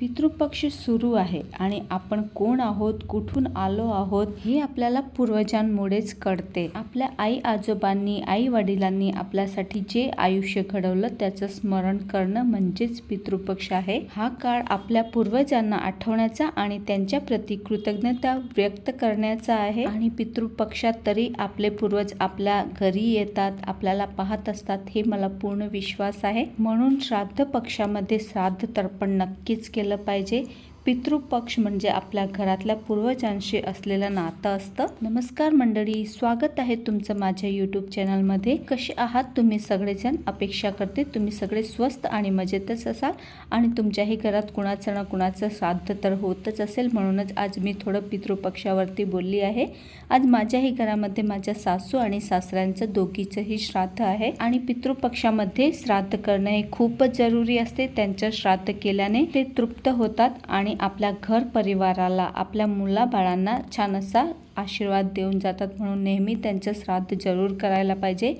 पितृपक्ष सुरू आहे आणि आपण कोण आहोत कुठून आलो आहोत हे आपल्याला पूर्वजांमुळेच कळते. आपल्या आई आजोबांनी आई वडिलांनी आपल्यासाठी जे आयुष्य घडवलं त्याचं स्मरण करणं म्हणजेच पितृपक्ष आहे. हा काळ आपल्या पूर्वजांना आठवण्याचा आणि त्यांच्या प्रती कृतज्ञता व्यक्त करण्याचा आहे. आणि पितृपक्षात तरी आपले पूर्वज आपल्या घरी येतात आपल्याला पाहत असतात हे मला पूर्ण विश्वास आहे. म्हणून श्राद्ध पक्षामध्ये श्राद्ध तर्पण नक्कीच केलं केलं पाहिजे. पितृपक्ष म्हणजे आपल्या घरातल्या पूर्वजांशी असलेलं नातं असतं. नमस्कार मंडळी स्वागत आहे तुमचं माझ्या यूट्यूब चॅनलमध्ये कसे आहात तुम्ही सगळेजण? अपेक्षा करते तुम्ही सगळे स्वस्त आणि मजेतच असाल आणि तुमच्याही घरात कुणाचं ना कुणाचं श्राद्ध तर होतच असेल. म्हणूनच आज मी थोडं पितृपक्षावरती बोलली आहे. आज माझ्याही घरामध्ये माझ्या सासू आणि सासऱ्यांचं दोघीचंही श्राद्ध आहे आणि पितृपक्षामध्ये श्राद्ध करणं हे खूपच जरुरी असते. त्यांचं श्राद्ध केल्याने ते तृप्त होतात आणि आपल्या घर परिवाराला आपल्या मुलाबाळांना छान असा आशीर्वाद देऊन जातात म्हणून नेहमी त्यांचं श्राद्ध जरूर करायला पाहिजे.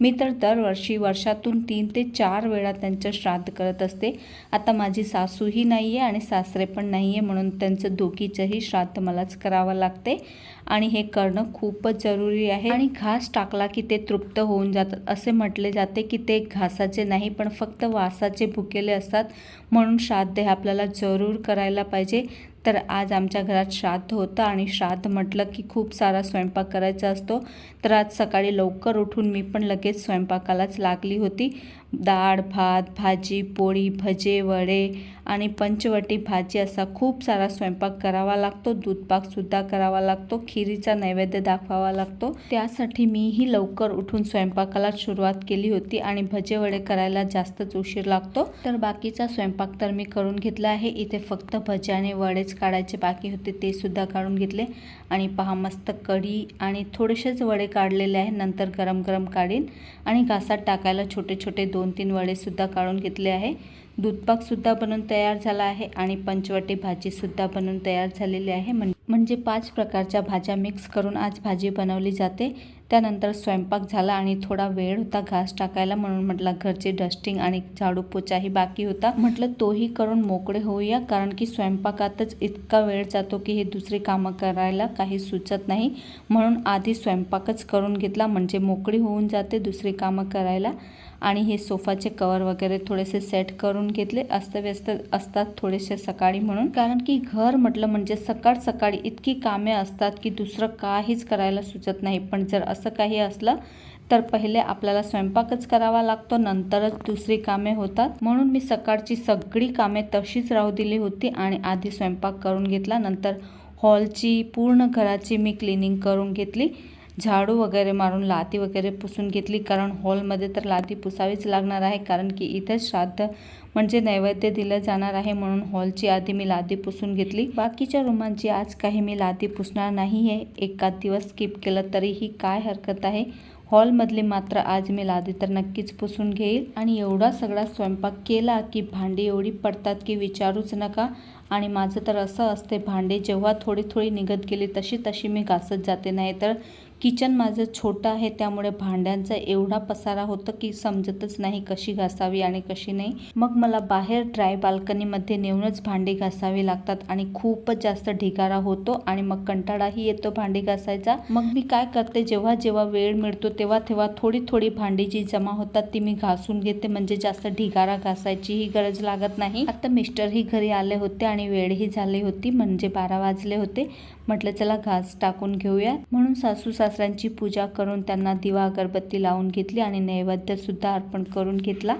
मी तर दरवर्षी वर्षातून तीन ते चार वेळा त्यांचं श्राद्ध करत असते. आता माझी सासूही नाही आहे आणि सासरे पण नाही आहे म्हणून त्यांचं दोघीचंही श्राद्ध मलाच करावं लागते. आणि हे करणं खूपच जरुरी आहे. आणि घास टाकला की ते तृप्त होऊन जातात. असे म्हटले जाते की ते घासाचे नाही पण फक्त वासाचे भुकेले असतात म्हणून श्राद्ध हे आपल्याला जरूर करायला पाहिजे. तर आज आमच्या घरात श्राद्ध होतं आणि श्राद्ध म्हटलं की खूप सारा स्वयंपाक करायचा असतो. तर आज सकाळी लवकर उठून मी पण लगेच स्वयंपाकालाच लागली होती. डाळ भात भाजी पोळी भजे वडे आणि पंचवटी भाजी असा खूप सारा स्वयंपाक करावा लागतो. दूधपाकसुद्धा करावा लागतो. खिरीचा नैवेद्य दाखवावा लागतो. त्यासाठी मीही लवकर उठून स्वयंपाकाला सुरुवात केली होती आणि भजे वडे करायला जास्तच उशीर लागतो. तर बाकीचा स्वयंपाक तर मी करून घेतला आहे. इथे फक्त भजे आणि वडेच काढायचे बाकी होते ते सुद्धा काढून घेतले. आणि पहा मस्त कढी आणि थोडेसेच वडे काढलेले आहे. नंतर गरम गरम काढीन आणि घासात टाकायला छोटे छोटे दोन दोन तीन वडेसुद्धा काढून घेतले आहे. दूधपाकसुद्धा बनवून तयार झाला आहे आणि पंचवटी भाजीसुद्धा बनवून तयार झालेली आहे. म्हण म्हणजे पाच प्रकारच्या भाज्या मिक्स करून आज भाजी बनवली जाते. त्यानंतर स्वयंपाक झाला आणि थोडा वेळ होता घास टाकायला म्हणून म्हटलं घरचे डस्टिंग आणि झाडू पोचाही बाकी होता. म्हटलं तोही करून मोकळे होऊया कारण की स्वयंपाकातच इतका वेळ जातो की हे दुसरी कामं करायला काही सुचत नाही. म्हणून आधी स्वयंपाकच करून घेतला म्हणजे मोकळी होऊन जाते दुसरी कामं करायला. आणि हे सोफाचे कवर वगैरे थोडेसे सेट करून घेतले. अस्तव्यस्त असतात थोडेसे सकाळी म्हणून. कारण की घर म्हटलं म्हणजे सकाळ सकाळी इतकी कामे असतात की दुसरं काहीच करायला सुचत नाही. पण जर असं काही असलं तर पहिले आपल्याला स्वयंपाकच करावा लागतो नंतरच दुसरी कामे होतात. म्हणून मी सकाळची सगळी कामे तशीच राहू दिली होती आणि आधी स्वयंपाक करून घेतला. नंतर हॉलची पूर्ण घराची मी क्लिनिंग करून घेतली. झाडू वगैरे मारून लादी वगैरे पुसून घेतली. कारण हॉलमध्ये तर लादी पुसावीच लागणार आहे. कारण की इथं श्राद्ध म्हणजे नैवेद्य दिलं जाणार आहे म्हणून हॉलची आधी मी लादी पुसून घेतली. बाकीच्या रूमांची आज काही मी लादी पुसणार नाही आहे एकाच दिवस स्किप केलं तरीही काय हरकत आहे? हॉलमधली मात्र आज मी लादी तर नक्कीच पुसून घेईल. आणि एवढा सगळा स्वयंपाक केला की भांडी एवढी पडतात की विचारूच नका. आणि माझं तर असं असते भांडे जेव्हा थोडी थोडी निघत गेली तशी तशी मी घासत जाते. नाही तर किचन माझं छोटं आहे त्यामुळे भांड्यांचा एवढा पसारा होतं की समजतच नाही कशी घासावी आणि कशी नाही. मग मला बाहेर ड्राय बाल्कनीमध्ये नेऊनच भांडी घासावी लागतात आणि खूपच जास्त ढिगारा होतो आणि मग कंटाळाही येतो भांडी घासायचा. मग मी काय करते जेव्हा जेव्हा वेळ मिळतो तेव्हा तेव्हा थोडी थोडी भांडी जी जमा होतात ती मी घासून घेते म्हणजे जास्त ढिगारा घासायची ही गरज लागत नाही. आता मिस्टरही घरी आले होते आणि वेळही झाली होती म्हणजे बारा वाजले होते. म्हटलं चला घास टाकून घेऊया. म्हणून सासू सासू सासऱ्यांची पूजा करून त्यांना दिवा अगरबत्ती लावून घेतली आणि नैवेद्यसुद्धा अर्पण करून घेतला.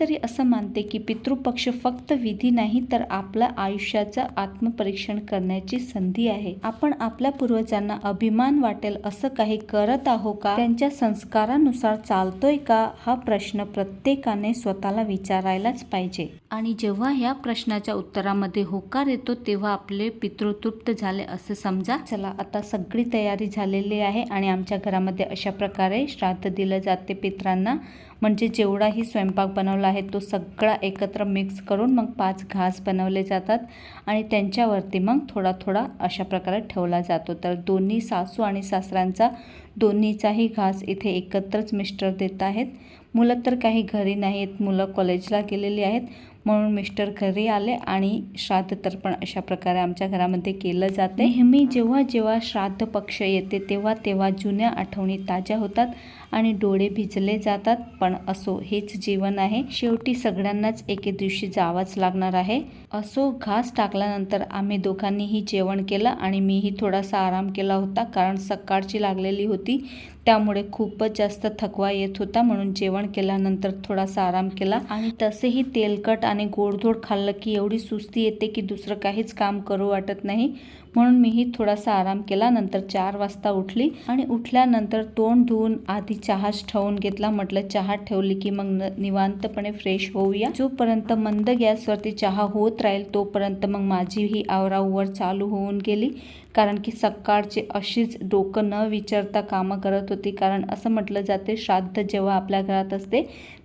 तरी असं मानते की पितृपक्ष फक्त विधी नाही तर आपल्या आयुष्याचं आत्मपरीक्षण करण्याची संधी आहे. आपण आपल्या पूर्वजांना अभिमान वाटेल असं काही करत आहो का? त्यांच्या संस्कारानुसार चालतोय का? हा प्रश्न प्रत्येकाने स्वतःला विचारायलाच पाहिजे. आणि जेव्हा ह्या प्रश्नाच्या उत्तरामध्ये होकार येतो तेव्हा आपले पितृ तृप्त झाले असं समजा. चला आता सगळी तयारी झालेली आहे आणि आमच्या घरामध्ये अशा प्रकारे श्राद्ध दिलं जाते पित्रांना. म्हणजे जेवढाही स्वयंपाक बनवला आहे तो सगळा एकत्र मिक्स करून मग पाच घास बनवले जातात आणि त्यांच्यावरती मग थोडा थोडा अशा प्रकारे ठेवला जातो. तर दोन्ही सासू आणि सासऱ्यांचा दोन्हीचाही घास इथे एकत्रच मिस्टर देत आहेत. मुलं तर काही घरी नाहीत मुलं कॉलेजला गेलेली आहेत. म्हणून मिस्टर घरी आले आणि श्राद्ध तर्पण अशा प्रकारे आमच्या घरामध्ये केलं जाते. नेहमी जेव्हा जेव्हा श्राद्ध पक्ष येते तेव्हा तेव्हा जुन्या आठवणी ताज्या होतात. आणि डोळे भिजले जातात. पण असो हेच जीवन आहे. शेवटी सगळ्यांनाच एके दिवशी जावंच लागणार आहे. असो घास टाकल्यानंतर आम्ही दोघांनीही जेवण केलं आणि मीही थोडासा आराम केला होता कारण सकाळची लागलेली होती. त्यामुळे खूपच जास्त थकवा येत होता म्हणून जेवण केल्यानंतर थोडासा आराम केला. आणि तसेही तेलकट आणि गोडधोड खाल्लं की एवढी सुस्ती येते की दुसरं काहीच काम करू वाटत नाही. म्हणून मीही थोडासा आराम केला. नंतर चार वाजता उठली आणि उठल्यानंतर तोंड धुवून आधी चहाच ठेवून घेतला. म्हटलं चहा ठेवली की मग न- निवांतपणे फ्रेश होऊया. जोपर्यंत मंद गॅसवरती चहा होत राहील तोपर्यंत मग माझी ही आवरावर चालू होऊन गेली. कारण की सकाळचे अशीच डोकं न विचारता कामं करत होती. कारण असं म्हटलं जाते श्राद्ध जेव्हा आपल्या घरात असते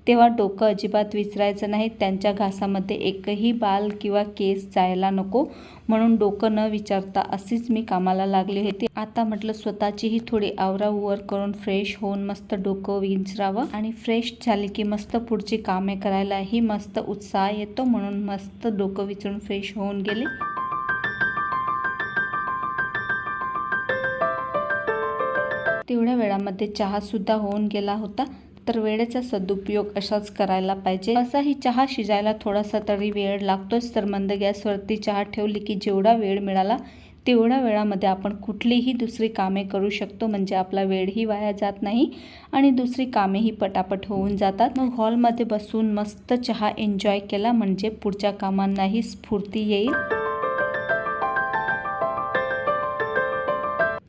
तेव्हा डोकं अजिबात विसरायचं नाही. त्यांच्या घासामध्ये एकही बाल किंवा केस जायला नको म्हणून डोकं न विचारता अशीच मी कामाला लागले होते. आता म्हटलं स्वतःचीही थोडी आवरावर करून फ्रेश होऊन मस्त डोकं विंचरावं आणि फ्रेश झाली की मस्त पुढची कामे करायलाही मस्त उत्साह येतो म्हणून मस्त डोकं विचरून फ्रेश होऊन गेले. तेवढ्या वेळामध्ये चहा सुद्धा होऊन गेला होता. तर वेळेचा सदुपयोग असाच करायला पाहिजे. असाही चहा शिजायला थोडासा तरी वेळ लागतोच तर मंद गॅसवरती चहा ठेवली की जेवढा वेळ मिळाला तेवढ्या वेळामध्ये आपण कुठलीही दुसरी कामे करू शकतो म्हणजे आपला वेळही वाया जात नाही आणि दुसरी कामेही पटापट होऊन जातात. मग हॉलमध्ये बसून मस्त चहा एन्जॉय केला म्हणजे पुढच्या कामांनाही स्फूर्ती येईल.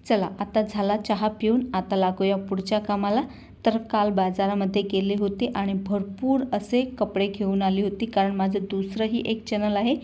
चला आता झाला चहा पिऊन आता लागूया पुढच्या कामाला. तर काल बाजारामध्ये गेले होते आणि भरपूर असे कपडे घेऊन आली होती. कारण माझं दुसरंही एक चॅनल आहे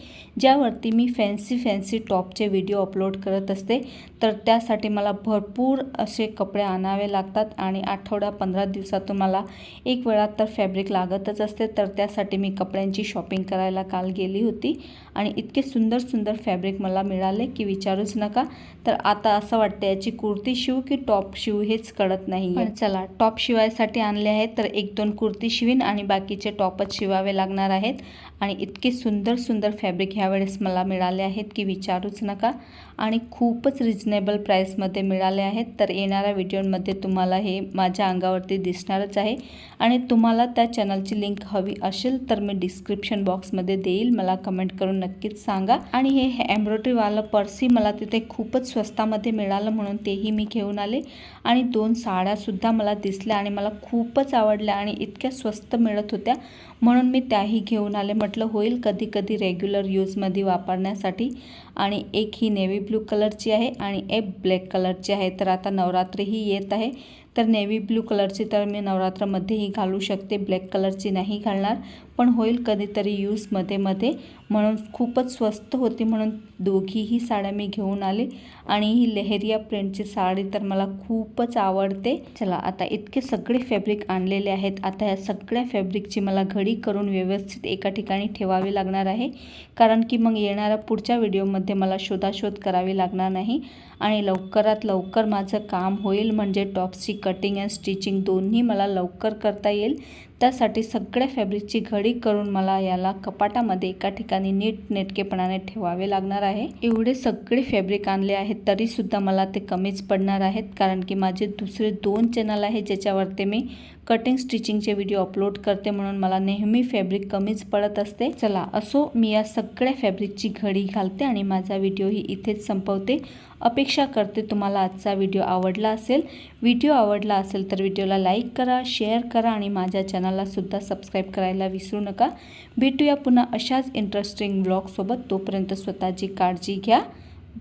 ज्यावरती मी फॅन्सी फॅन्सी टॉपचे व्हिडिओ अपलोड करत असते. तर त्यासाठी मला भरपूर असे कपडे आणावे लागतात आणि आठवडा पंधरा दिवसातून मला एक वेळा तर फॅब्रिक लागतच असते. तर त्यासाठी मी कपड्यांची शॉपिंग करायला काल गेली होती आणि इतके सुंदर सुंदर फॅब्रिक मला मिळाले की विचारूच नका. तर आता असं वाटतं याची कुर्ती शिव की टॉप शिव हेच कळत नाही चला टॉप शिव शिवायसाठी आणले आहेत तर एक दोन कुर्ती शिवीन आणि बाकीचे टॉपच शिवावे लागणार आहेत. आणि इतके सुंदर सुंदर फॅब्रिक ह्यावेळेस मला मिळाले आहेत की विचारूच नका. आणि खूपच रिजनेबल प्राईसमध्ये मिळाले आहेत. तर येणाऱ्या व्हिडिओमध्ये तुम्हाला हे माझ्या अंगावरती दिसणारच आहे. आणि तुम्हाला त्या चॅनलची लिंक हवी असेल तर मी डिस्क्रिप्शन बॉक्समध्ये देईल. मला कमेंट करून नक्कीच सांगा. आणि हे एम्ब्रॉयडरीवालं पर्सी मला तिथे खूपच स्वस्तामध्ये मिळालं म्हणून तेही मी घेऊन आले. आणि दोन साड्यासुद्धा मला दिसल्या आणि मला खूपच आवडल्या आणि इतक्या स्वस्त मिळत होत्या. म्हणून मी त्याही घेऊन आले. म्हटलं होईल कधी कधी रेग्युलर यूजमध्ये वापरण्यासाठी. आणि एक ही नेव्ही ब्लू कलरची आहे आणि एक ब्लॅक कलरची आहे. तर आता नवरात्रीही येत आहे. तर नेव्ही ब्लू कलरची तर मी नवरात्रामध्येही घालू शकते. ब्लॅक कलरची नाही घालणार. पण होईल कधीतरी यूजमध्ये मध्ये म्हणून खूपच स्वस्त होती म्हणून दोघीही साड्या मी घेऊन आले. आणि ही लेहरिया प्रिंटची साडी तर मला खूपच आवडते. चला आता इतके सगळे फॅब्रिक आणलेले आहेत. आता या सगळ्या फॅब्रिकची मला घडी करून व्यवस्थित एका ठिकाणी ठेवावी लागणार आहे. कारण की मग येणाऱ्या पुढच्या व्हिडिओमध्ये मला शोधाशोध करावी लागणार नाही. आणि लवकरात लवकर माझं काम होईल. म्हणजे टॉप्सची कटिंग अँड स्टिचिंग दोन्ही मला लवकर करता येईल. त्यासाठी सगळ्या फॅब्रिकची घडी करून मला याला कपाटामध्ये एका ठिकाणी नीट नेटकेपणाने ठेवावे लागणार आहे. एवढे सगळे फॅब्रिक आणले आहेत तरीसुद्धा मला ते कमीच पडणार आहेत कारण की माझे दुसरे दोन चॅनल आहे ज्याच्यावरती मी कटिंग स्टिचिंगचे व्हिडिओ अपलोड करते म्हणून मला नेहमी फॅब्रिक कमीच पडत असते. चला असो मी या सगळ्या फॅब्रिकची घडी घालते आणि माझा व्हिडिओही इथेच संपवते. अपेक्षा करते तुम्हाला आजचा व्हिडिओ आवडला असेल. व्हिडिओ आवडला असेल तर व्हिडिओला लाईक करा शेअर करा आणि माझ्या चॅनललासुद्धा सबस्क्राईब करायला विसरू नका. भेटूया पुन्हा अशाच इंटरेस्टिंग ब्लॉगसोबत तोपर्यंत स्वतःची काळजी घ्या.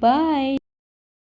बाय